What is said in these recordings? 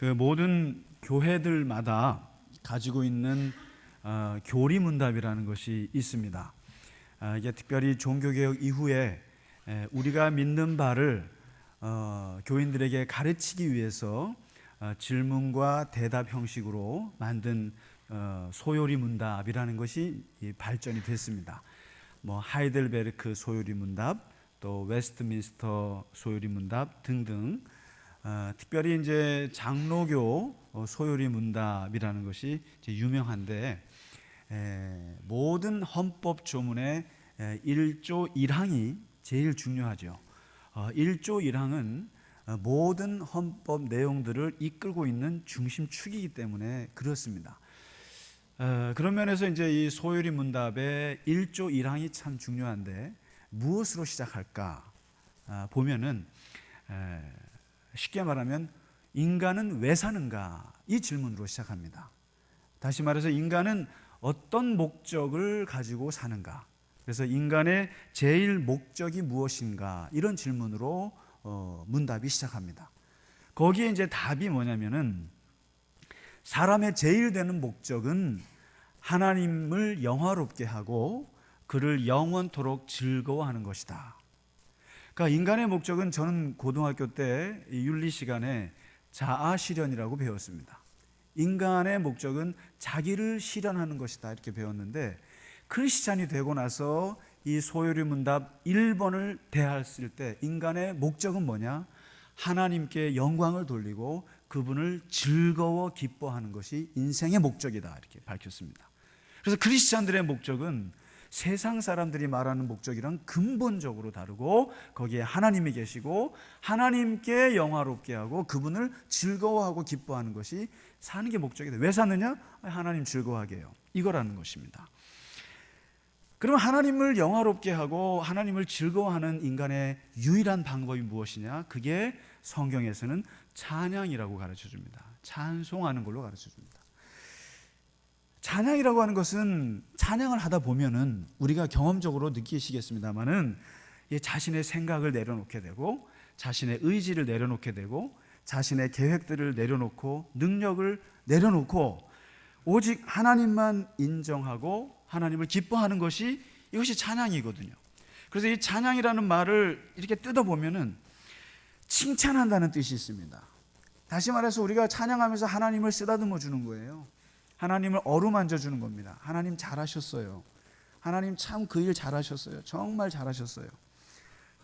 그 모든 교회들마다 가지고 있는 어, 교리문답이라는 것이 있습니다. 아, 이게 특별히 종교개혁 이후에 에, 우리가 믿는 바를 어, 교인들에게 가르치기 위해서 어, 질문과 대답 형식으로 만든 어, 소요리 문답이라는 것이 이 발전이 됐습니다. 뭐 하이델베르크 소요리 문답, 또 웨스트민스터 소요리 문답 등등 어, 특별히 이제 장로교 어, 소요리 문답이라는 것이 유명한데 에, 모든 헌법 조문의 에, 1조 1항이 제일 중요하죠. 어, 1조 1항은 어, 모든 헌법 내용들을 이끌고 있는 중심축이기 때문에 그렇습니다. 어, 그런 면에서 이제 이 소요리 문답의 1조 1항이 참 중요한데 무엇으로 시작할까 아, 보면은 에, 쉽게 말하면 인간은 왜 사는가 이 질문으로 시작합니다. 다시 말해서 인간은 어떤 목적을 가지고 사는가? 그래서 인간의 제일 목적이 무엇인가? 이런 질문으로 어, 문답이 시작합니다. 거기에 이제 답이 뭐냐면은 사람의 제일 되는 목적은 하나님을 영화롭게 하고 그를 영원토록 즐거워하는 것이다. 그러니까 인간의 목적은 저는 고등학교 때 윤리 시간에 자아 실현이라고 배웠습니다. 인간의 목적은 자기를 실현하는 것이다 이렇게 배웠는데 크리스찬이 되고 나서 이 소요리 문답 1번을 대했을 때 인간의 목적은 뭐냐? 하나님께 영광을 돌리고 그분을 즐거워 기뻐하는 것이 인생의 목적이다 이렇게 밝혔습니다. 그래서 크리스찬들의 목적은 세상 사람들이 말하는 목적이랑 근본적으로 다르고 거기에 하나님이 계시고 하나님께 영화롭게 하고 그분을 즐거워하고 기뻐하는 것이 사는 게 목적이다. 왜 사느냐? 하나님 즐거워하게 해요. 이거라는 것입니다. 그럼 하나님을 영화롭게 하고 하나님을 즐거워하는 인간의 유일한 방법이 무엇이냐? 그게 성경에서는 찬양이라고 가르쳐 줍니다. 찬송하는 걸로 가르쳐 줍니다. 찬양이라고 하는 것은 찬양을 하다 보면은 우리가 경험적으로 느끼시겠습니다만은 자신의 생각을 내려놓게 되고 자신의 의지를 내려놓게 되고 자신의 계획들을 내려놓고 능력을 내려놓고 오직 하나님만 인정하고 하나님을 기뻐하는 것이 이것이 찬양이거든요. 그래서 이 찬양이라는 말을 이렇게 뜯어 보면은 칭찬한다는 뜻이 있습니다. 다시 말해서 우리가 찬양하면서 하나님을 쓰다듬어 주는 거예요. 하나님을 어루만져 주는 겁니다. 하나님 잘하셨어요. 하나님 참 그 일 잘하셨어요. 정말 잘하셨어요.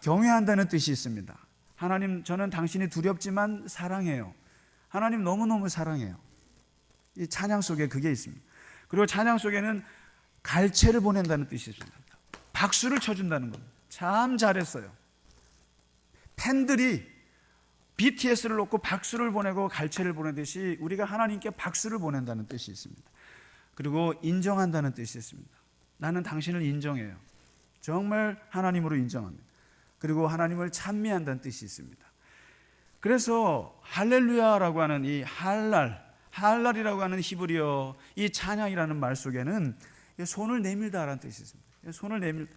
경외한다는 뜻이 있습니다. 하나님 저는 당신이 두렵지만 사랑해요. 하나님 너무너무 사랑해요. 이 찬양 속에 그게 있습니다. 그리고 찬양 속에는 갈채를 보낸다는 뜻이 있습니다. 박수를 쳐준다는 겁니다. 참 잘했어요. 팬들이 BTS를 놓고 박수를 보내고 갈채를 보내듯이 우리가 하나님께 박수를 보낸다는 뜻이 있습니다. 그리고 인정한다는 뜻이 있습니다. 나는 당신을 인정해요. 정말 하나님으로 인정합니다. 그리고 하나님을 찬미한다는 뜻이 있습니다. 그래서 할렐루야라고 하는 이 할랄, 할랄이라고 하는 히브리어 이 찬양이라는 말 속에는 손을 내밀다라는 뜻이 있습니다. 손을 내밀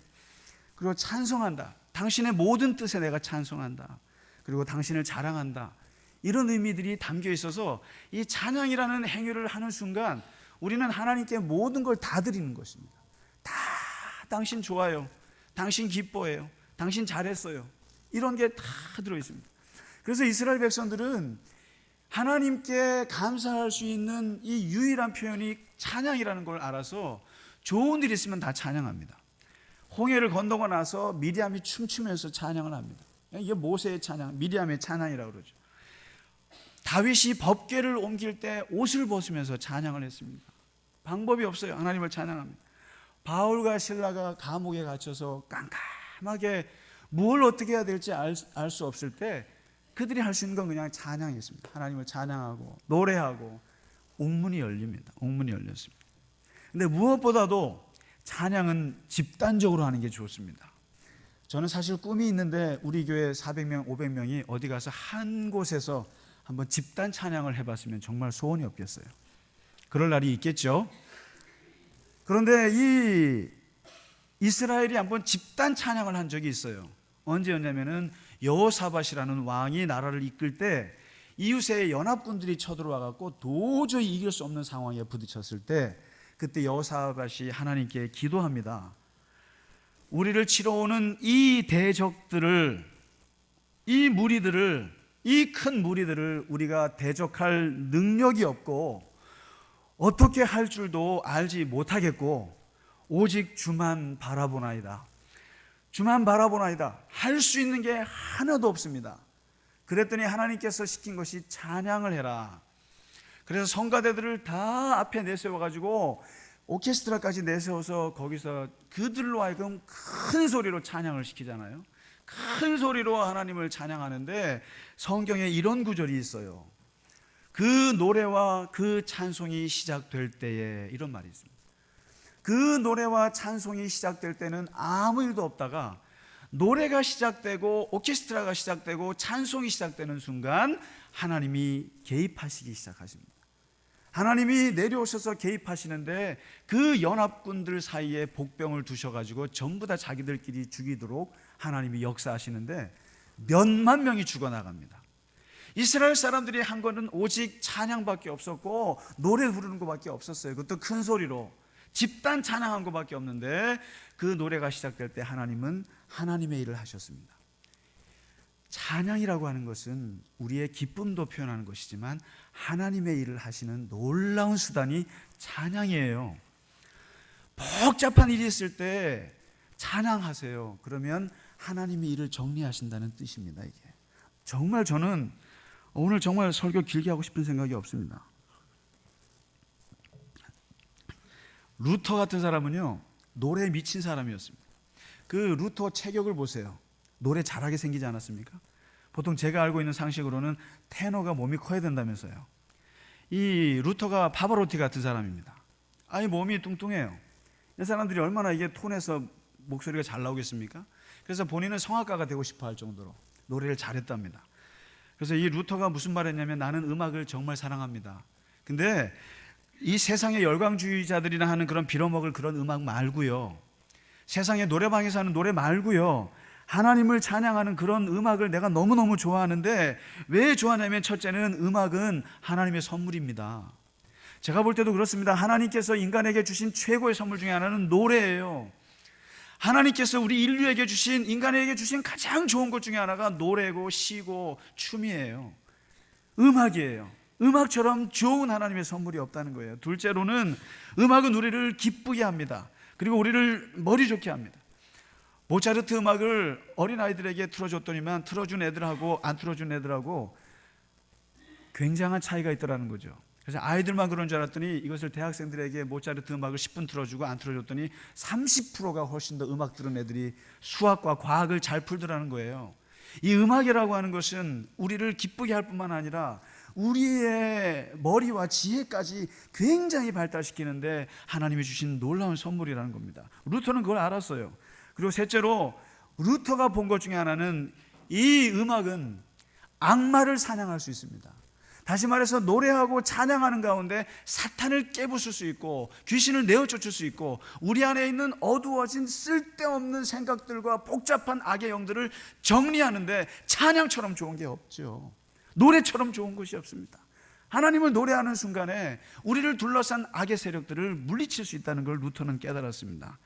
그리고 찬송한다. 당신의 모든 뜻에 내가 찬송한다. 그리고 당신을 자랑한다. 이런 의미들이 담겨 있어서 이 찬양이라는 행위를 하는 순간 우리는 하나님께 모든 걸 다 드리는 것입니다. 다 당신 좋아요. 당신 기뻐해요. 당신 잘했어요. 이런 게 다 들어 있습니다. 그래서 이스라엘 백성들은 하나님께 감사할 수 있는 이 유일한 표현이 찬양이라는 걸 알아서 좋은 일 있으면 다 찬양합니다. 홍해를 건너고 나서 미리암이 춤추면서 찬양을 합니다. 이게 모세의 찬양, 미리암의 찬양이라고 그러죠. 다윗이 법궤를 옮길 때 옷을 벗으면서 찬양을 했습니다. 방법이 없어요. 하나님을 찬양합니다. 바울과 신라가 감옥에 갇혀서 깜깜하게 뭘 어떻게 해야 될지 알수 없을 때 그들이 할 수 있는 건 그냥 찬양이었습니다. 하나님을 찬양하고 노래하고 옥문이 열립니다. 옥문이 열렸습니다. 근데 무엇보다도 찬양은 집단적으로 하는 게 좋습니다. 저는 사실 꿈이 있는데 우리 교회 400명, 500명이 어디 가서 한 곳에서 한번 집단 찬양을 해봤으면 정말 소원이 없겠어요. 그럴 날이 있겠죠. 그런데 이 이스라엘이 한번 집단 찬양을 한 적이 있어요. 언제였냐면은 여호사밧이라는 왕이 나라를 이끌 때 이웃의 연합군들이 쳐들어와 갖고 도저히 이길 수 없는 상황에 부딪혔을 때 그때 여호사밧이 하나님께 기도합니다. 우리를 치러 오는 이 대적들을 이 무리들을 이 큰 무리들을 우리가 대적할 능력이 없고 어떻게 할 줄도 알지 못하겠고 오직 주만 바라보나이다. 주만 바라보나이다. 할 수 있는 게 하나도 없습니다. 그랬더니 하나님께서 시킨 것이 찬양을 해라. 그래서 성가대들을 다 앞에 내세워 가지고 오케스트라까지 내세워서 거기서 그들로 하여금 큰 소리로 찬양을 시키잖아요. 큰 소리로 하나님을 찬양하는데 성경에 이런 구절이 있어요. 그 노래와 그 찬송이 시작될 때에 이런 말이 있습니다. 그 노래와 찬송이 시작될 때는 아무 일도 없다가 노래가 시작되고 오케스트라가 시작되고 찬송이 시작되는 순간 하나님이 개입하시기 시작하십니다. 하나님이 내려오셔서 개입하시는데 그 연합군들 사이에 복병을 두셔가지고 전부 다 자기들끼리 죽이도록 하나님이 역사하시는데 몇만 명이 죽어나갑니다. 이스라엘 사람들이 한 거는 오직 찬양밖에 없었고 노래 부르는 것밖에 없었어요. 그것도 큰 소리로 집단 찬양한 것밖에 없는데 그 노래가 시작될 때 하나님은 하나님의 일을 하셨습니다. 찬양이라고 하는 것은 우리의 기쁨도 표현하는 것이지만 하나님의 일을 하시는 놀라운 수단이 찬양이에요. 복잡한 일이 있을 때 찬양하세요. 그러면 하나님이 일을 정리하신다는 뜻입니다. 이게 정말 저는 오늘 정말 설교 길게 하고 싶은 생각이 없습니다. 루터 같은 사람은요 노래에 미친 사람이었습니다. 그 루터 체격을 보세요. 노래 잘하게 생기지 않았습니까? 보통 제가 알고 있는 상식으로는 테너가 몸이 커야 된다면서요. 이 루터가 파바로티 같은 사람입니다. 아니 몸이 뚱뚱해요. 이 사람들이 얼마나 이게 톤에서 목소리가 잘 나오겠습니까? 그래서 본인은 성악가가 되고 싶어 할 정도로 노래를 잘했답니다. 그래서 이 루터가 무슨 말했냐면 나는 음악을 정말 사랑합니다. 근데 이 세상의 열광주의자들이나 하는 그런 빌어먹을 그런 음악 말고요. 세상의 노래방에서 하는 노래 말고요. 하나님을 찬양하는 그런 음악을 내가 너무너무 좋아하는데 왜 좋아하냐면 첫째는 음악은 하나님의 선물입니다. 제가 볼 때도 그렇습니다. 하나님께서 인간에게 주신 최고의 선물 중에 하나는 노래예요. 하나님께서 우리 인류에게 주신 인간에게 주신 가장 좋은 것 중에 하나가 노래고 시고 춤이에요. 음악이에요. 음악처럼 좋은 하나님의 선물이 없다는 거예요. 둘째로는 음악은 우리를 기쁘게 합니다. 그리고 우리를 머리 좋게 합니다. 모차르트 음악을 어린 아이들에게 틀어줬더니만 틀어준 애들하고 안 틀어준 애들하고 굉장한 차이가 있더라는 거죠. 그래서 아이들만 그런 줄 알았더니 이것을 대학생들에게 모차르트 음악을 10분 틀어주고 안 틀어줬더니 30%가 훨씬 더 음악 들은 애들이 수학과 과학을 잘 풀더라는 거예요. 이 음악이라고 하는 것은 우리를 기쁘게 할 뿐만 아니라 우리의 머리와 지혜까지 굉장히 발달시키는데 하나님이 주신 놀라운 선물이라는 겁니다. 루터는 그걸 알았어요. 그리고 셋째로 루터가 본 것 중에 하나는 이 음악은 악마를 사냥할 수 있습니다. 다시 말해서 노래하고 찬양하는 가운데 사탄을 깨부술 수 있고 귀신을 내어 쫓을 수 있고 우리 안에 있는 어두워진 쓸데없는 생각들과 복잡한 악의 영들을 정리하는데 찬양처럼 좋은 게 없죠. 노래처럼 좋은 것이 없습니다. 하나님을 노래하는 순간에 우리를 둘러싼 악의 세력들을 물리칠 수 있다는 걸 루터는 깨달았습니다.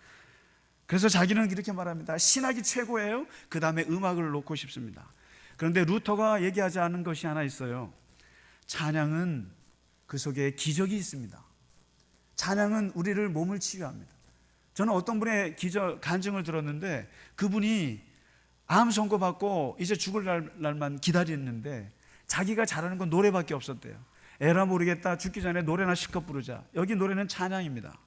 그래서 자기는 이렇게 말합니다. 신학이 최고예요. 그 다음에 음악을 놓고 싶습니다. 그런데 루터가 얘기하지 않은 것이 하나 있어요. 찬양은 그 속에 기적이 있습니다. 찬양은 우리를 몸을 치유합니다. 저는 어떤 분의 기적 간증을 들었는데 그분이 암 선고 받고 이제 죽을 날, 날만 기다렸는데 자기가 잘하는 건 노래밖에 없었대요. 에라 모르겠다. 죽기 전에 노래나 실컷 부르자. 여기 노래는 찬양입니다.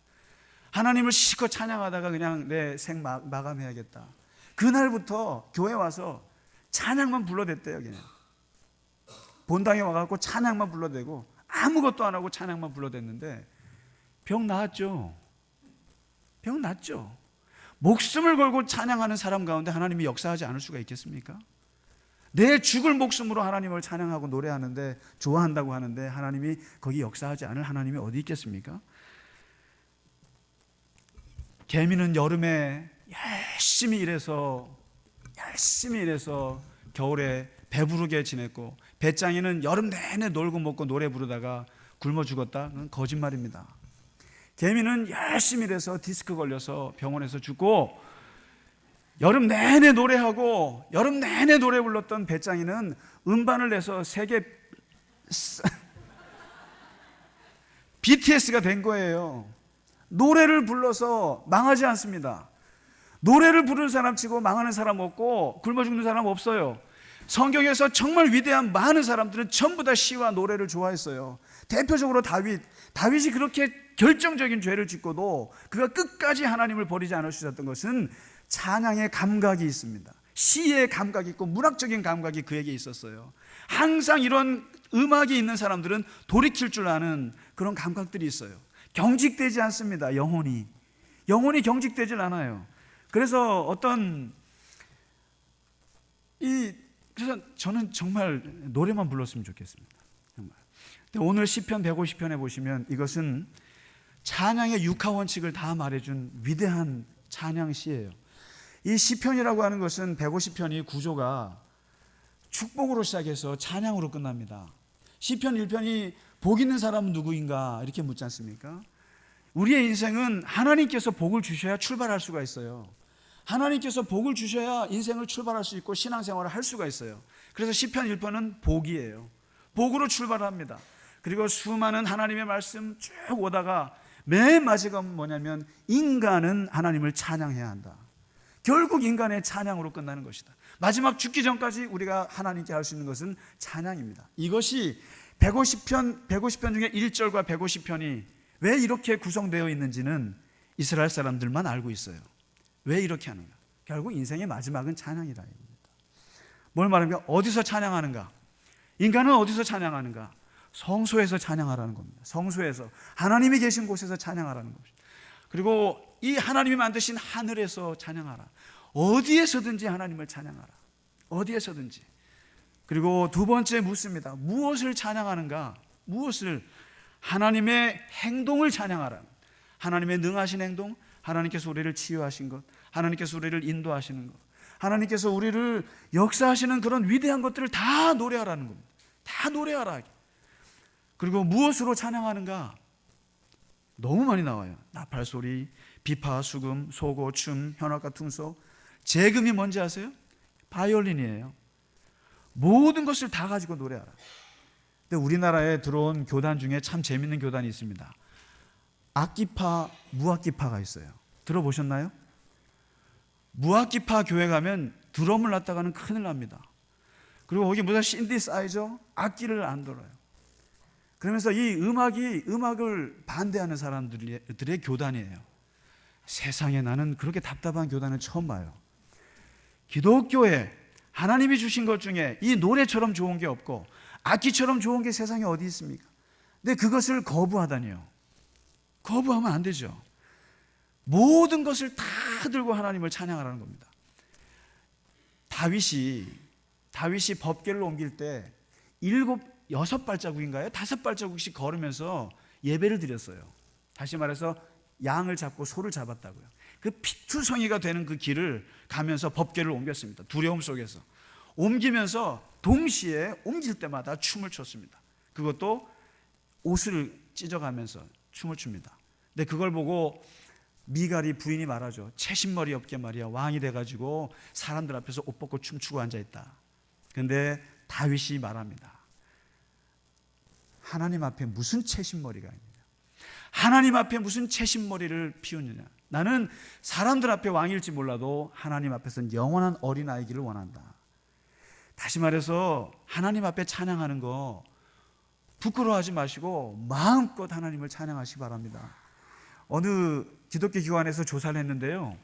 하나님을 실컷 찬양하다가 그냥 내 생 마감해야겠다. 그날부터 교회 와서 찬양만 불러댔대요, 그냥. 본당에 와갖고 찬양만 불러대고 아무것도 안 하고 찬양만 불러댔는데 병 나았죠. 병 났죠. 목숨을 걸고 찬양하는 사람 가운데 하나님이 역사하지 않을 수가 있겠습니까? 내 죽을 목숨으로 하나님을 찬양하고 노래하는데 좋아한다고 하는데 하나님이 거기 역사하지 않을 하나님이 어디 있겠습니까? 개미는 여름에 열심히 일해서 열심히 일해서 겨울에 배부르게 지냈고 배짱이는 여름 내내 놀고 먹고 노래 부르다가 굶어 죽었다? 그건 거짓말입니다. 개미는 열심히 일해서 디스크 걸려서 병원에서 죽고 여름 내내 노래하고 여름 내내 노래 불렀던 배짱이는 음반을 내서 세계 BTS가 된 거예요. 노래를 불러서 망하지 않습니다. 노래를 부르는 사람 치고 망하는 사람 없고 굶어 죽는 사람 없어요. 성경에서 정말 위대한 많은 사람들은 전부 다 시와 노래를 좋아했어요. 대표적으로 다윗. 다윗이 그렇게 결정적인 죄를 짓고도 그가 끝까지 하나님을 버리지 않으셨던 것은 찬양의 감각이 있습니다. 시의 감각이 있고 문학적인 감각이 그에게 있었어요. 항상 이런 음악이 있는 사람들은 돌이킬 줄 아는 그런 감각들이 있어요. 경직되지 않습니다. 영혼이. 영혼이 경직되질 않아요. 그래서 어떤 이 그래서 저는 정말 노래만 불렀으면 좋겠습니다. 정말. 근데 오늘 시편 150편에 보시면 이것은 찬양의 육하 원칙을 다 말해준 위대한 찬양 시예요. 이 시편이라고 하는 것은 150편이 구조가 축복으로 시작해서 찬양으로 끝납니다. 시편 1편이 복 있는 사람은 누구인가 이렇게 묻지 않습니까? 우리의 인생은 하나님께서 복을 주셔야 출발할 수가 있어요. 하나님께서 복을 주셔야 인생을 출발할 수 있고 신앙생활을 할 수가 있어요. 그래서 시편 1편은 복이에요. 복으로 출발합니다. 그리고 수많은 하나님의 말씀 쭉 오다가 맨 마지막은 뭐냐면 인간은 하나님을 찬양해야 한다. 결국 인간의 찬양으로 끝나는 것이다. 마지막 죽기 전까지 우리가 하나님께 할 수 있는 것은 찬양입니다. 이것이 150편 150편 중에 1절과 150편이 왜 이렇게 구성되어 있는지는 이스라엘 사람들만 알고 있어요. 왜 이렇게 하는가? 결국 인생의 마지막은 찬양이라 입니다. 뭘 말합니까? 어디서 찬양하는가? 인간은 어디서 찬양하는가? 성소에서 찬양하라는 겁니다. 성소에서 하나님이 계신 곳에서 찬양하라는 것입니다. 그리고 이 하나님이 만드신 하늘에서 찬양하라. 어디에서든지 하나님을 찬양하라. 어디에서든지. 그리고 두 번째 묻습니다. 무엇을 찬양하는가? 무엇을 하나님의 행동을 찬양하라. 하나님의 능하신 행동, 하나님께서 우리를 치유하신 것, 하나님께서 우리를 인도하시는 것, 하나님께서 우리를 역사하시는 그런 위대한 것들을 다 노래하라는 겁니다. 다 노래하라. 그리고 무엇으로 찬양하는가? 너무 많이 나와요. 나팔 소리, 비파, 수금, 소고, 춤, 현악과 퉁소. 재금이 뭔지 아세요? 바이올린이에요. 모든 것을 다 가지고 노래하라. 근데 우리나라에 들어온 교단 중에 참 재밌는 교단이 있습니다. 악기파, 무악기파가 있어요. 들어보셨나요? 무악기파 교회 가면 드럼을 놨다가는 큰일 납니다. 그리고 거기 무슨 신디사이저 악기를 안 들어요. 그러면서 이 음악이 음악을 반대하는 사람들의 교단이에요. 세상에 나는 그렇게 답답한 교단을 처음 봐요. 기독교에 하나님이 주신 것 중에 이 노래처럼 좋은 게 없고 악기처럼 좋은 게 세상에 어디 있습니까? 근데 그것을 거부하다니요. 거부하면 안 되죠. 모든 것을 다 들고 하나님을 찬양하라는 겁니다. 다윗이 다윗이 법궤를 옮길 때 일곱 여섯 발자국인가요? 다섯 발자국씩 걸으면서 예배를 드렸어요. 다시 말해서 양을 잡고 소를 잡았다고요. 그 피투성이가 되는 그 길을 가면서 법궤를 옮겼습니다. 두려움 속에서 옮기면서 동시에 옮길 때마다 춤을 췄습니다. 그것도 옷을 찢어가면서 춤을 춥니다. 근데 그걸 보고 미갈이 부인이 말하죠. 채신머리 없게 말이야 왕이 돼가지고 사람들 앞에서 옷 벗고 춤추고 앉아 있다. 근데 다윗이 말합니다. 하나님 앞에 무슨 채신머리가 있느냐? 하나님 앞에 무슨 채신머리를 피우느냐? 나는 사람들 앞에 왕일지 몰라도 하나님 앞에서는 영원한 어린아이기를 원한다. 다시 말해서 하나님 앞에 찬양하는 거 부끄러워하지 마시고 마음껏 하나님을 찬양하시기 바랍니다. 어느 기독교 기관에서 조사를 했는데요.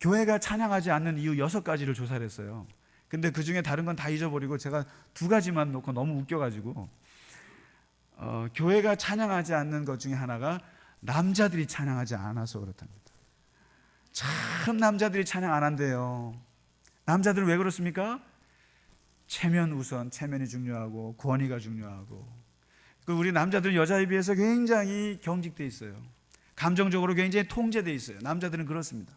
교회가 찬양하지 않는 이유 여섯 가지를 조사를 했어요. 근데 그 중에 다른 건 다 잊어버리고 제가 두 가지만 놓고 너무 웃겨가지고 어, 교회가 찬양하지 않는 것 중에 하나가 남자들이 찬양하지 않아서 그렇답니다. 참 남자들이 찬양 안 한대요. 남자들은 왜 그렇습니까? 체면 우선, 체면이 중요하고 권위가 중요하고 그 우리 남자들은 여자에 비해서 굉장히 경직돼 있어요. 감정적으로 굉장히 통제돼 있어요. 남자들은 그렇습니다.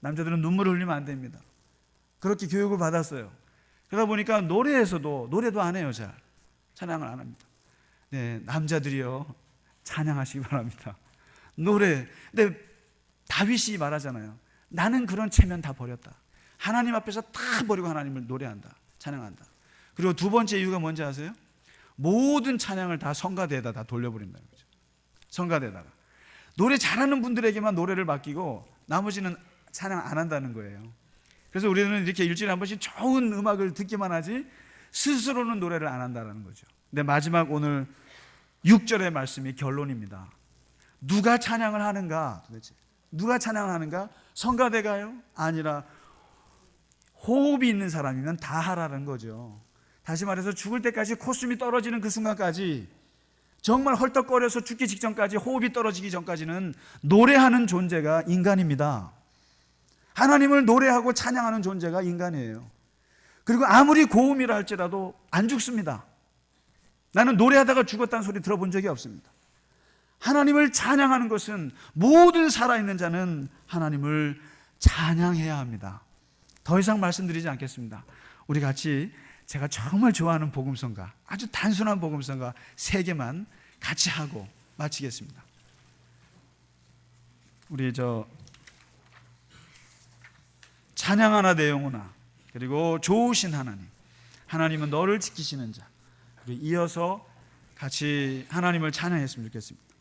남자들은 눈물을 흘리면 안 됩니다. 그렇게 교육을 받았어요. 그러다 보니까 노래에서도 노래도 안 해요, 잘. 찬양을 안 합니다. 네, 남자들이요. 찬양하시기 바랍니다. 노래. 근데 다윗이 말하잖아요. 나는 그런 체면 다 버렸다. 하나님 앞에서 다 버리고 하나님을 노래한다. 찬양한다. 그리고 두 번째 이유가 뭔지 아세요? 모든 찬양을 다 성가대에다 다 돌려버린다는 거죠. 성가대다가. 노래 잘하는 분들에게만 노래를 맡기고 나머지는 찬양 안 한다는 거예요. 그래서 우리는 이렇게 일주일에 한 번씩 좋은 음악을 듣기만 하지 스스로는 노래를 안 한다는 거죠. 근데 마지막 오늘 6절의 말씀이 결론입니다. 누가 찬양을 하는가 도대체? 누가 찬양을 하는가? 성가대가요? 아니라 호흡이 있는 사람이면 다 하라는 거죠. 다시 말해서 죽을 때까지 코숨이 떨어지는 그 순간까지 정말 헐떡거려서 죽기 직전까지 호흡이 떨어지기 전까지는 노래하는 존재가 인간입니다. 하나님을 노래하고 찬양하는 존재가 인간이에요. 그리고 아무리 고음이라 할지라도 안 죽습니다. 나는 노래하다가 죽었다는 소리 들어본 적이 없습니다. 하나님을 찬양하는 것은 모든 살아있는 자는 하나님을 찬양해야 합니다. 더 이상 말씀드리지 않겠습니다. 우리 같이 제가 정말 좋아하는 복음성가, 아주 단순한 복음성가 세 개만 같이 하고 마치겠습니다. 우리 저 찬양하나 내용하나 그리고 좋으신 하나님, 하나님은 너를 지키시는 자. 우리 이어서 같이 하나님을 찬양했으면 좋겠습니다.